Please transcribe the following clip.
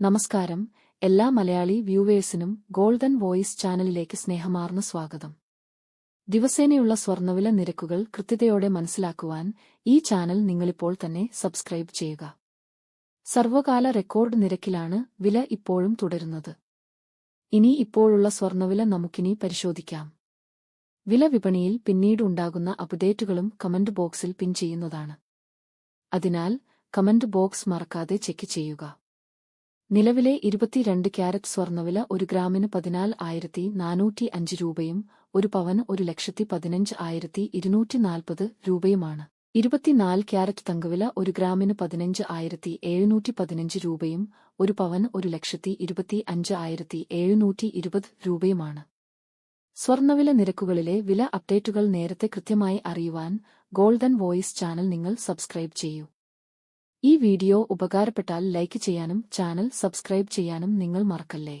നമസ്കാരം. എല്ലാ Malayali വ്യൂവേഴ്സിനും golden voice ചാനലിലേക്ക് സ്നേഹമാർന്ന സ്വാഗതം. ദിവസേനയുള്ള സ്വർണവില നിരക്കുകൾ കൃത്യതയോടെ മനസ്സിലാക്കുവാൻ ഈ ചാനൽ നിങ്ങളിപ്പോൾ തന്നെ സബ്സ്ക്രൈബ് ചെയ്യുക. സർവകാല റെക്കോർഡ് നിരക്കിലാണ് വില ഇപ്പോഴും തുടരുന്നത്. ഇനി ഇപ്പോഴുള്ള സ്വർണവില നമുക്കിനി പരിശോധിക്കാം. വില വിപണിയിൽ പിന്നീട് ഉണ്ടാകുന്ന അപ്ഡേറ്റുകളും കമന്റ് ബോക്സിൽ പിൻ ചെയ്യുന്നതാണ്. അതിനാൽ കമന്റ് ബോക്സ് മറക്കാതെ ചെക്ക് ചെയ്യുക. നിലവിലെ ഇരുപത്തിരണ്ട് ക്യാരറ്റ് സ്വർണവില ഒരു ഗ്രാമിന് പതിനാല് ആയിരത്തി നാനൂറ്റി അഞ്ച് രൂപയും ഒരു പവന് ഒരു ലക്ഷത്തി പതിനഞ്ച് ആയിരത്തി ഇരുന്നൂറ്റി നാൽപ്പത് രൂപയുമാണ്. ഇരുപത്തിനാല് ക്യാരറ്റ് തങ്കവില ഒരു ഗ്രാമിന് പതിനഞ്ച് ആയിരത്തി എഴുന്നൂറ്റി പതിനഞ്ച് രൂപയും ഒരു പവന് ഒരു ലക്ഷത്തി ഇരുപത്തി അഞ്ച് ആയിരത്തി എഴുന്നൂറ്റി ഇരുപത് രൂപയുമാണ്. സ്വർണവില നിരക്കുകളിലെ വില അപ്ഡേറ്റുകൾ നേരത്തെ കൃത്യമായി അറിയുവാൻ ഗോൾഡൻ വോയിസ് ചാനൽ നിങ്ങൾ സബ്സ്ക്രൈബ് ചെയ്യൂ. ഈ വീഡിയോ ഉപകാരപ്പെട്ടാൽ ലൈക്ക് ചെയ്യാനും ചാനൽ സബ്സ്ക്രൈബ് ചെയ്യാനും നിങ്ങൾ മറക്കല്ലേ?